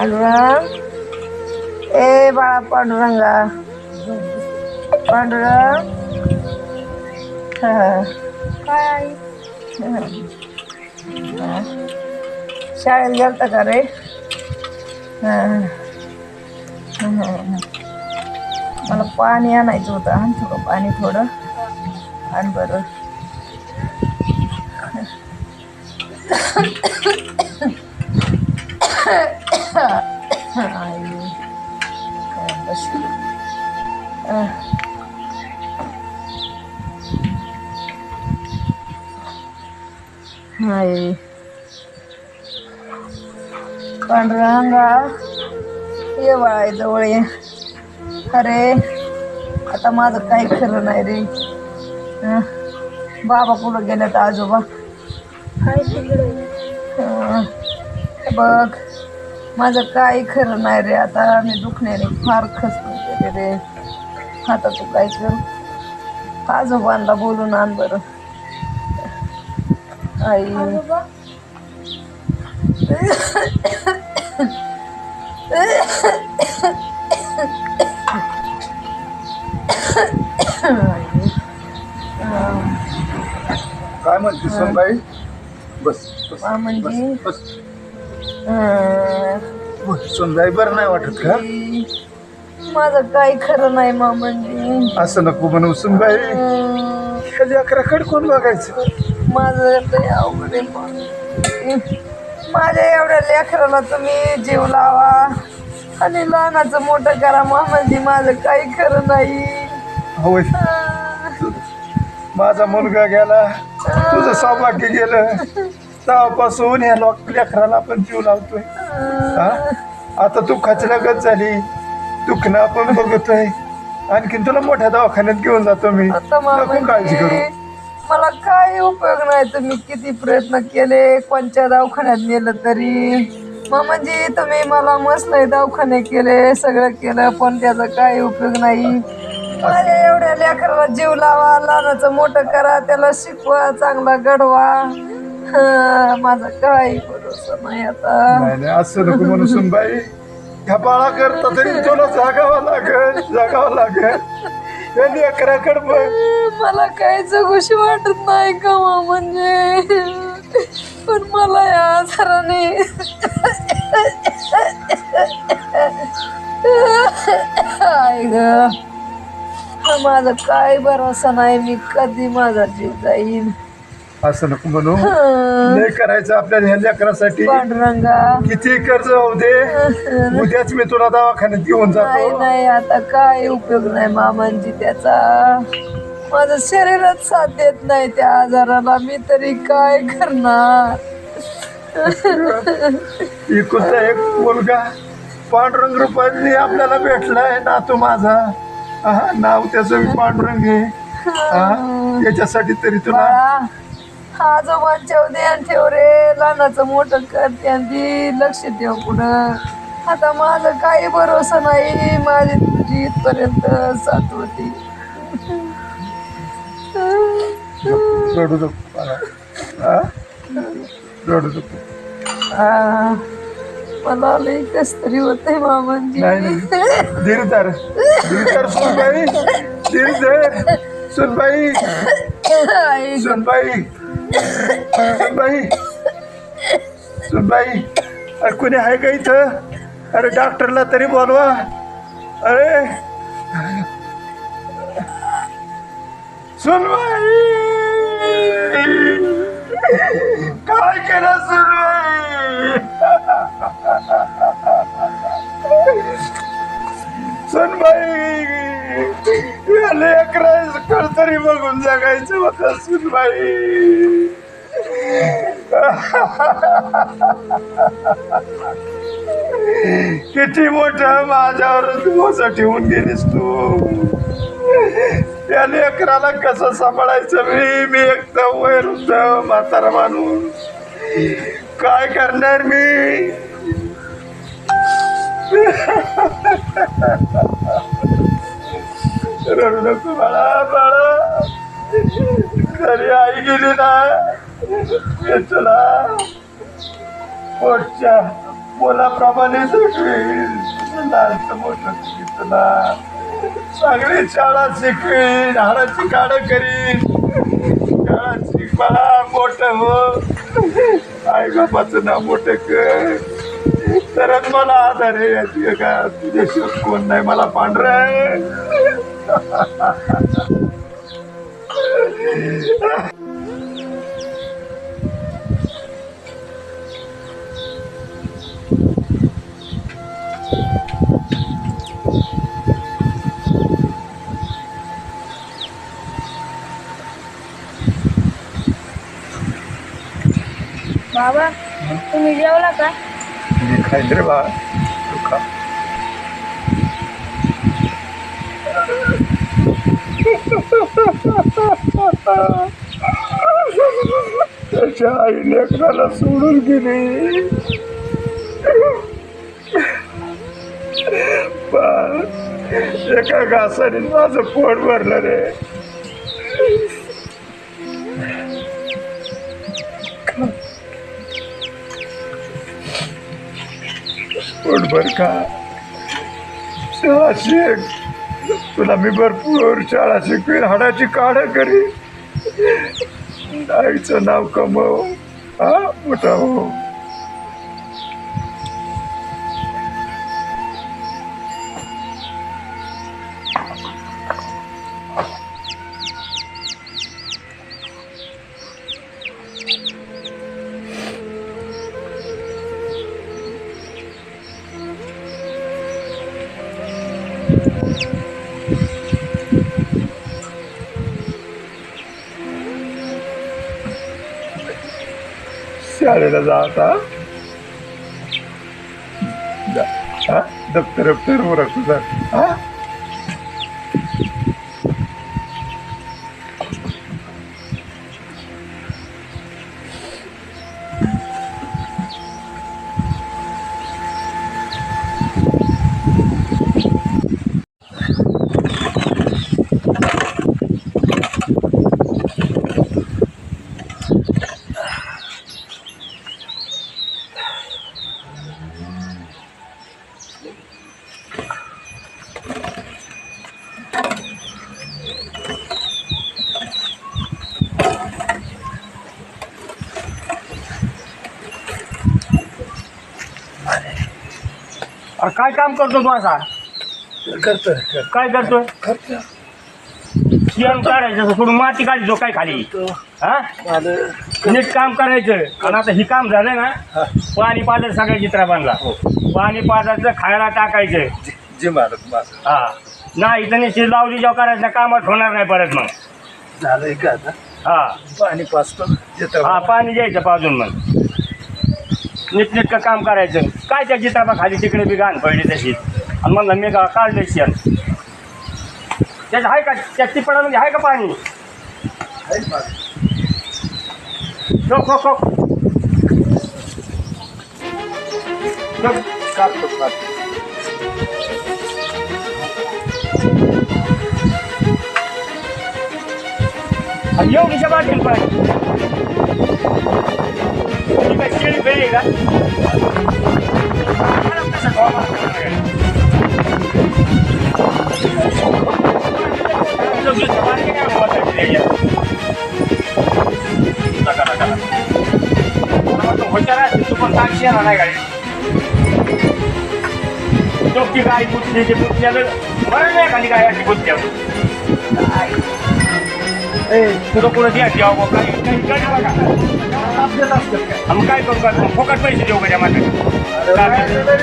पांडुरंग ए बाळा पांडुरंगा. पांडुरंग. काय. शाळेत गेलता का रे. मला पाणी आणायचं होतं. आणतो का पाणी थोडं. आण बरं. पांडुरंगा ये बाळा जवळ ये अरे आता माझं काही खरं नाही रे. बाबा आजोबा. काय तिकडे. हं. हे बघ माझं काही खरं नाही रे. आता मी दुखण्याने फार खसकून गेले रे. आता तू काय कर? आजोबांना बोलून आण बरं. आई. आजोबा? काय म्हणते सोनबाई? बस बस हा, म्हणजे? बस, बस. अं, बस, सोनबाई बरं नाही वाटत का? माझं काही खरं नाही मामांजी. असं नको म्हणू सोनबाई. अं, खाली अकराकडे कोण बघायचं? माझं लय अवघड आहे मामांजी. माझ्या एवढ्या लेकराला तुम्ही जीव लावा. आणि लहानाचं मोठं करा मामाजी माझं काही खरं नाही. होय. माझा मुलगा गेला तुझं सौभाग्य गेलं. तेव्हापासून ह्या लोक लेकराला आपण जीव लावतोय. हा? आता तू खचल्यागत झाली. दुखणं आपण बघतोय. आणखीन तुला मोठ्या दवाखान्यात घेऊन जातो मी. नको काळजी करू. मला काही उपयोग नाही. तुम्ही किती प्रयत्न केले कोणत्या दवाखान्यात नेलं तरी. मग म्हणजे तुम्ही मला मस्त दवाखाने केले सगळं केलं पण त्याचा काही उपयोग नाही. माझ्या एवढ्या लेकराला जीव लावा लहानाचं मोठं करा त्याला शिकवा चांगला घडवा. माझं माझा काही भरोसा नाही आता. नाही नाही असं नको म्हणू सुनबाई. ह्या बाळा करता तरी तुला जागावं लागेल जागावं लागेल. लेकराकडे बघ मला काही जगूशी वाटत नाही का हो म्हणजे? पण मला या आजाराने आई ग माझा काय भरोसा नाही मी कधी माझा जीव जाईन? असं नको म्हणू. नाही करायचं आपल्या ह्या लेकरासाठी. पांडुरंगा. किती कर्ज होऊ दे. उद्याच मी तुला दवाखान्यात घेऊन नाही जातो. नाही आता काय उपयोग नाही मामांजी त्याचा. माझं शरीरच साथ देत नाही त्या आजाराला. मी तरी काय करणार? इकुलता एक मुलगा पांडुरंग रुपांनी आपल्याला भेटलाय नातू माझा. हा, नाव त्याचं पांडुरंग आहे हा, याच्यासाठी तरी तुला बाळा. आजोबांच्या ध्यान ठेव रे लहानाचं मोठं कर त्यांची लक्ष ठेव पुढं. आता माझं काही भरोसा नाही माझी तुझी इथपर्यंत साथ होती. रडू नको. हा? रडू नको. आ, मला लई कस तरी होते मामांजी नाही. नाही धीरधार धीरधार सुनबाई. धीरधार सुनबाई. आई. सुनबाई. सुनबाई बाई अरे कुणी आहे का इथं? अरे डॉक्टरला तरी बोलवा. अरे सुनबाई! काय केलं सुनबाई? सुनबाई या लेकराकडे तरी बघून जगायचं होतं सुनबाई. किती मोठ माझ्यावर बोजा ठेवून गेलीस तू. त्या लेकराला कसं सांभाळायचं? मी मी एक वैरुद्ध म्हातारा माणूस. काय करणार मी? रडू नको बाळा बाळा. घरी आई गेली ना. तुला पोटच्या मुलाप्रमाणे जगवीन लहानचं मोठं तुला सगळी शाळा शिकवीन हाडाची काढ करीन. शाळा शिक मला मोठं हो. आई बाबाचं नाव मोठं कर. तरच मला आधार आहे याची का तुझ्याशिवाय कोण नाही मला पांढरं बाबा तुम्ही जेवला का? मी खाईल रे बा. तू खा त्याच्या आई लेकराला सोडून गेली. पण एका घासाने माझं पोट भरलं रे. पोटभर का? शाळा तुला मी भरपूर शाळा शिकवीन. हाडाची काढ करी आईचं नाव कमव. हा मोठा हो. शाळेला जा आता जा. हा दप्तर दप्तर उरक तुझा हा काम करतो तू असा? करतो काय करतोय? करतो शेण काढायचं सोडून माती काढतो काय खाली? हा? नीट काम करायचं. आणि आता ही काम झालं ना पाणी पाजर सगळ्या चित्रा बांधला पाणी पाजायचं खायला टाकायचं. जी मारत हा. नाही तर निश्चित लावली जेव्हा करायचं कामात होणार नाही परत मग. झालंय का आता? हा. पाणी येतं. हा पाणी द्यायचं पाजून मग. नीटनेटकं काम करायचं. काय त्या चित्राबा खाली तिकडे बी घाण पडली त्याची आणि म्हणलं मी का काढलं शेण? त्याचं आहे का? त्या टिपणामध्ये आहे का पाणी? ठोक खो खो ठोक. काढतो एवढीच्या पाणी. काय काय ना, नाही गाडी जोगची गाय कुठली ते कुठल्याला बरं नाही खाली गाय अशी कुठल्या तुला कोणा द्या द्यावं काही काही आम्ही काय करू का? फुकट पैसे देऊ का त्या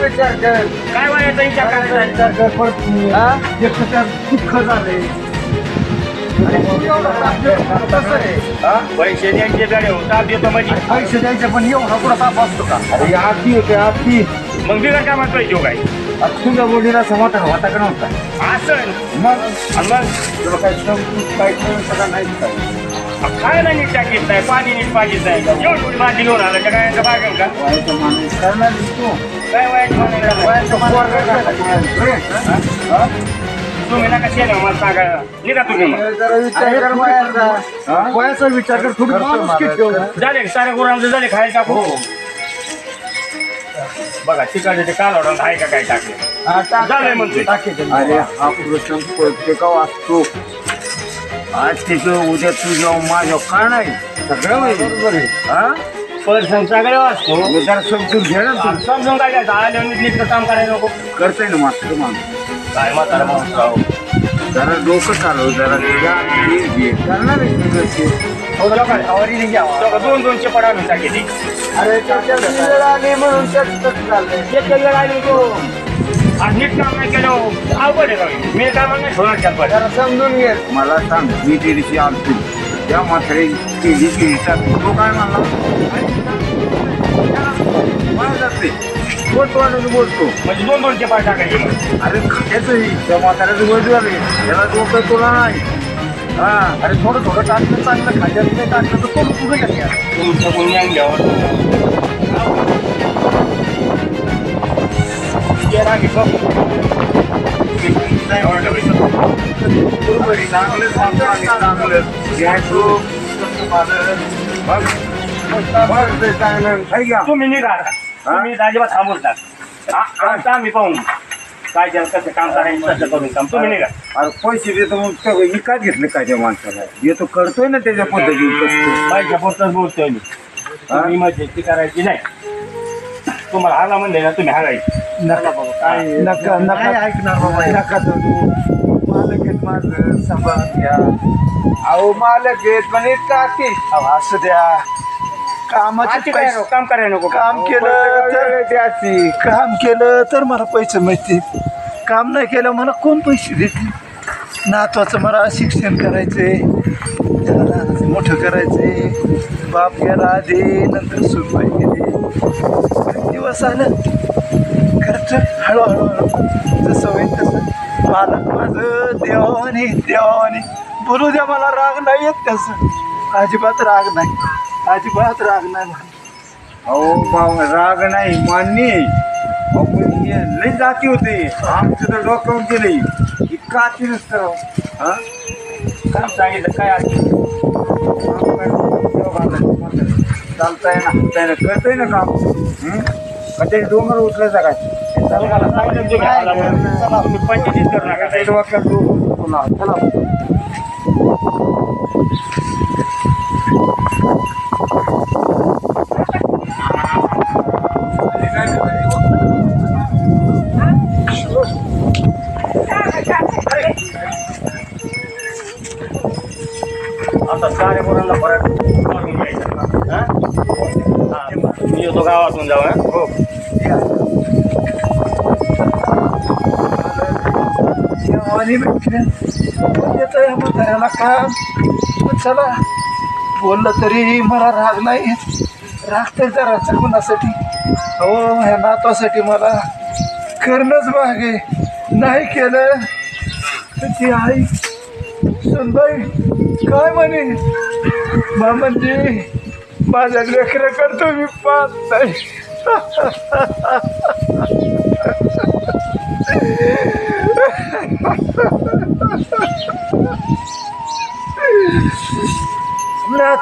विचार कर. काय वायाचा विचार करायचा? विचार कर परत एकटं दुःख झाले आहे? हा? पैसे द्यायचे गडे हो ताप देतो म्हणजे. पैसे द्यायचे पण एवढा कुठं ताप असतो का? अरे आधी होते आधी मग बिगर कामात पैसे देऊ काय? तुझ्या बोलीला समाधान होता का नव्हता? असं मग? काय सगळं नाही काय खायला नीट टाकीत नाही. पाणी नीट पाहिजेत नाही. एवढी माझी घेऊन आलं. काय बागेल का? वाईट माणूस करणार तू. काय वाईट तुम्ही नका शेण मला सांगा. निघा तुम्ही वयाचा विचार कर थोडी झाले साऱ्या गुरांचं झाले खायला टाकू. बघा तिकडे ते कालवडून आहे का काय टाकले? झालंय म्हणतोय अरे हा प्रश्न प्रत्येकावर असतो आज तिथं उद्या तुझ्या माझ्या का नाही? सगळं बरोबर आहे. हा? पर्सन सगळे वाचतो. जरा समजून घे ना. तू समजून काय काय आल्यावर नीट काम करायला नको. करताय ना मास्तर माणूस. काय म्हातारा माणूस राव? जरा डोकं चालव जरा. तुझ्या करणार आहे ते. लोकं दोन दोनशे पडा आम्ही टाकेली अरे त्याच्या वेळ आली म्हणून एक कल्लर आली तो आणि नीट काम नाही केलं अवघड आहे मी काय म्हणणार सोडणार चाल पाहिजे समजून घे मला सांग मी त्या दिवशी आलतो त्या म्हातारे केली केली तो काय म्हणला जाते बोलतो आणि बोलतो म्हणजे दोन दोनशे पाय टाकायचे. मग अरे खात्याचंही त्या म्हाताऱ्याचं वय झाले. त्याला डोकं तुला नाही. हा अरे थोडं थोडं टाकलं चांगलं खायचं नाही टाकलं तर तो. तुझं घ्या तुमचं कोण घ्या. तुम्ही निघा. तुम्ही अजिबात ना आमचं आम्ही पाहून. काय त्याला कसं काम करायचं कसं करून काम तुम्ही निघा. अरे पैसे देतो मग सगळं विकत घेतलं काय त्या माणसाला? येतो करतोय ना त्याच्या पद्धतीने कष्ट. पाहिजे पुरतच बोलतोय मी. तुम्ही मजेची करायची नाही. तुम्हाला हाला म्हणले ना तुम्ही हागायची नका. नका नका ऐकणार बाबा नका तू मालक आहेत माझं सांभाळून घ्या. अहो मालक आहेत पण इतका की अहो, असू द्या. कामाचे आजची काय पैसे राव, काम करायला नको. काम केलं तर काम केलं तर मला पैसे मिळतील. काम नाही केलं मला कोण पैसे देतील? नातवाचं मला शिक्षण करायचे त्याला लहानाचं मोठं करायचे बाप गेला आधी नंतर सुनबाई गेली. दिवस आलं खर्च हळूहळू हळू जसं होईल तसं. मालक माझं देवाने देवाने बोलू द्या मला राग नाही येत त्याचं. अजिबात राग नाही. अजिबात राग नाही. मला अहो बाबा राग नाही मान्य आहे. अहो, पण हे लय जाती होते. आमचं तर डोक्यावर गेले. इतका अति नसतं राव. हा? काम सांगितलं? काय आज काम काय. चालताय ना. हाताय ना करताय ना काम. हं? का ते डोंगर उचलायचा काय? तुम्हाला सांगितलं तुम्ही हाला म्हणून. तुम्ही पंचायतीच करू नका. डोक्यात डोकं चला. मी येतो गावातून जाऊ हा? हो देवाने भेटले येतं या म्हाताऱ्याला काम. चला बोललं तरी मला राग नाही. राग तर जरा कुणासाठी हो ह्या नातवासाठी मला करणंच भाग आहे नाही केलं. तर ती आई सुनबाई काय म्हणे? म्हणजे माझ्या लेकरं करतो मी पाच नाही.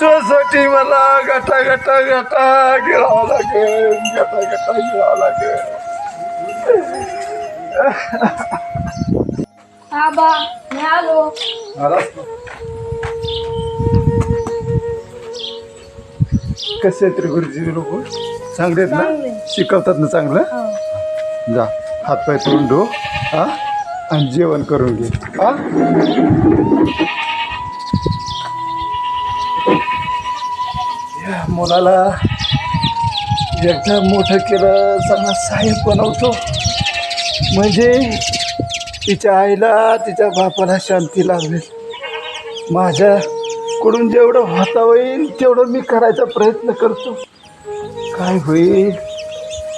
नाचवासाठी मला गटा गटा गटा गिळावं लागेल गटा गटा गिळावं लागेल. आबा मी आलो. कसे आहेत रे गुरुजी लोक? चांगले आहेत. ना? शिकवतात ना चांगलं? हो. जा हातपाय तोंड धो हा? आणि जेवण करून घे हा? मुलाला एकदा मोठं केलं चांगला साहेब बनवतो. म्हणजे तिच्या आईला तिच्या बापाला शांती लागेल. माझ्याकडून जेवढं होता होईल तेवढं मी करायचा प्रयत्न करतो. काय होईल?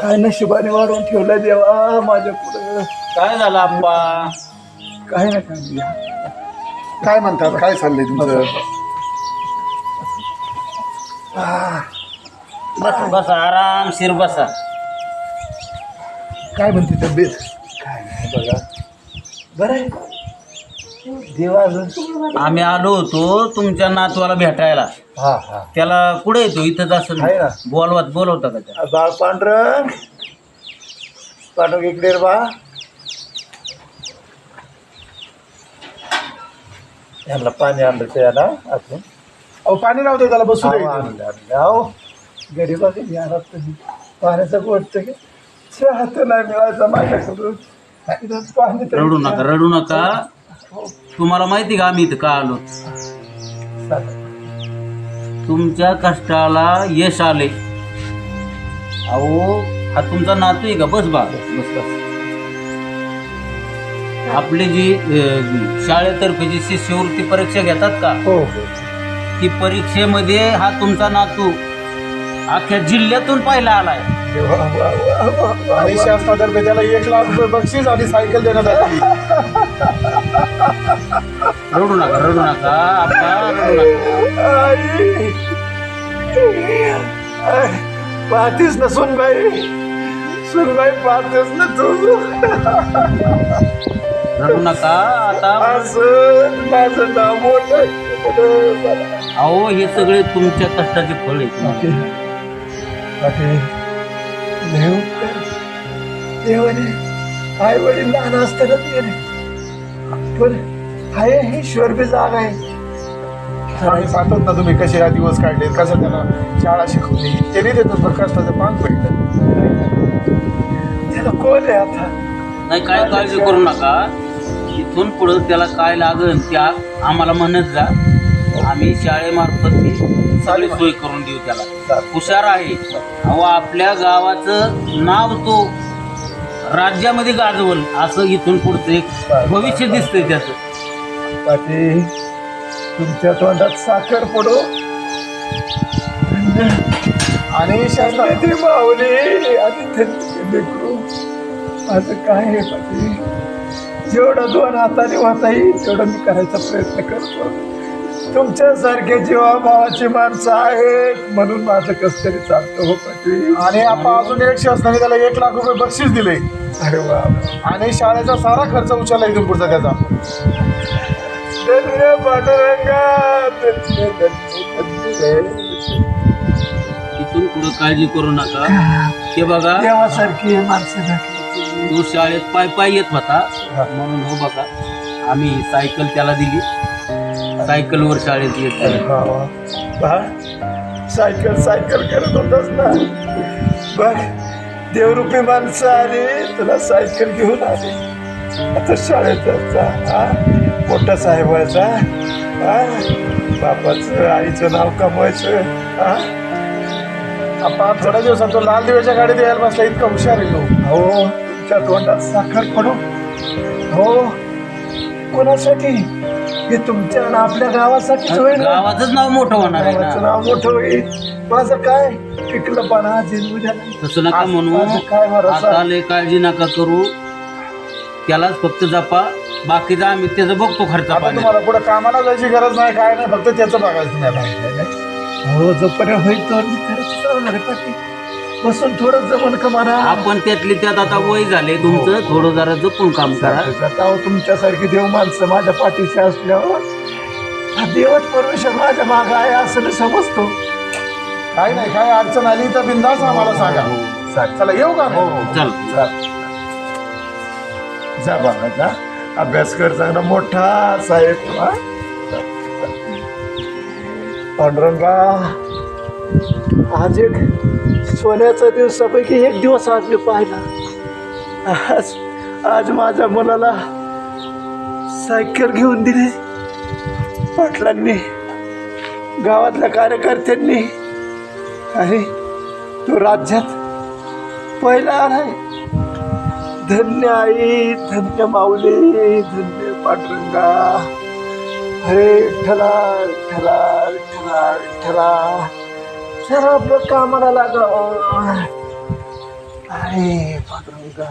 काय नशिबाने वाढवून ठेवला देवा माझ्या पुढं? काय झालं आप्पा? काय ना काय काय म्हणतात? काय चाललंय तुमचं? बसा बसा आरामशीर बसा. काय म्हणते तब्येत? काय नाही बघा. बरं आहे. देवा आम्ही आलो होतो तुमच्या नातवाला भेटायला. हा हा. त्याला कुठे येतो इथंच आहे ना. असं बोलवत बोलवता का त्याला. बाळ पांढरं. पाठव इकडे रे बा. यांना पाणी आणलं त्याला अजून अहो पाणी नव्हतं त्याला बसू दे. गरीबाचे यारात तुम्ही पाण्याचं गोष्ट की चहा तर नाही मिळायचा माझ्याकडून. इथं पाणी तरी- रडू नका रडू नका. तुम्हाला माहिती का आम्ही इथं का आलो? तुमच्या कष्टाला यश आले. अहो हा तुमचा नातू आहे का? बस बा. बस बस. आपली जी अं, शाळेतर्फे जी शिष्यवृत्ती परीक्षा घेतात का? हो. ती परीक्षेमध्ये हा तुमचा नातू अख्ख्या जिल्ह्यातून पहिला आलाय. आणि शासनातर्फे त्याला एक लाख रुपये बक्षीस आणि सायकल देण्यात आली. रडू नका रडू नका आपा रडू नका. आई आई, पाहतीस ना सुनबाई? सुनबाई पाहतेस ना तू? रडू नका आता असं माझं नाव मोठं अहो हे सगळे तुमच्या कष्टाचे फळ आहेत. देव देवाने आई वडील लहान असतानाच गेले पण आहे ही ईश्वर जागा आहे. आम्ही पाहतो ना तुम्ही कसे हा दिवस काढले? कसं त्याला शाळा शिकवली? त्याने देतो पण कष्टाचं पान पडलं. त्याला कोण आहे आता? नाही काय काळजी करू नका. इथून पुढं त्याला काय लागन त्या आम्हाला म्हणत जा. आम्ही शाळेमार्फत ती सगळी सोय करून देऊ त्याला. हुशार आहे. अहो आपल्या गावाचं नाव तो राज्यामध्ये गाजवल. असं इथून पुढचं एक भविष्य दिसतंय त्याचं. पाटी तुमच्या तोंडात साखर पडो. आणि शासनाची माऊली आणि लेकरू. काय आहे पाटी? जेवढं दोन हाताने वाहता येईल तेवढं मी करायचा प्रयत्न करतो. तुमच्यासारखे जीवाभावाची माणसं आहेत म्हणून माझं कस तरी चालतं हो पाटी आणि आपण अजून एक शासनाने त्याला एक लाख रुपये बक्षीस दिले. अरे वा आणि शाळेचा सारा खर्च उचलला इथून पुढचा त्याचा. पांडुरंगा धन्य इथून पुढं काळजी करू नका. ते बघा. देवासारखी माणसं भेटली तो शाळेत पाय पाय येत होता. म्हणून हो बघा आम्ही सायकल त्याला दिली. सायकलवर शाळेत येत सायकल सायकल करत होतास ना. बघ देवरूपी माणसं आली तुला सायकल घेऊन आली. आता शाळेत जा हा. मोठा साहेब व्हायचा हा. बापाचं आईचं नाव कमवायचं हा. आपण थोड्या दिवसात तो लाल दिव्याच्या गाडीत यायला बसला इतका हुशार आहे तो. हो. तुमच्या तोंडात साखर पडू हो. कोणासाठी? हे तुमच्या आणि आपल्या गावासाठीच होईल ना? गावाचंच नाव मोठं होणार आहे गावाचं ना नाव मोठं होईल. माझं काय? पिकलं पाना झेलू द्या नाही. तसं नका म्हणू. माझं काय भरोसा? आता लय काळजी नका करू. त्यालाच फक्त जपा. बाकीचा आम्ही त्याचं बघतो खर्च आता पाणी तुम्हाला पुढे कामाला जायची गरज नाही काय नाही फक्त त्याचं बघायचं आता हो जोपर्यंत होईल तर मी करत चालणार आहे. बसून थोडं जमन का मला? आपण त्यातली त्यात आता वय झाले तुमचं. थोडं जरा जपून काम करा. अहो, तुमच्यासारखी देव माणसं माझ्या पाठीशी असल्यावर. हा देवच परमेश्वर माझ्या माग आहे असं मी समजतो. काय नाही काय अडचण आली तर बिंदास आम्हाला सांगा. चला येऊ का? हो चल. जा. बाबा जा. अभ्यास कर चांगला मोठा साहेब. हा? पांडुरंगा. आज एक सोन्याचा दिवसापैकी एक दिवस आज मी पाहिला. आज आज माझ्या मुलाला सायकल घेऊन दिली. पाटलांनी गावातल्या कार्यकर्त्यांनी. आणि तो राज्यात पहिला आहे धन्य आई धन्य माऊली धन्य पांडुरंगा. अरे ठला ठला ठला ठला जरा आपलं कामाला लागा अरे पांडुरंगा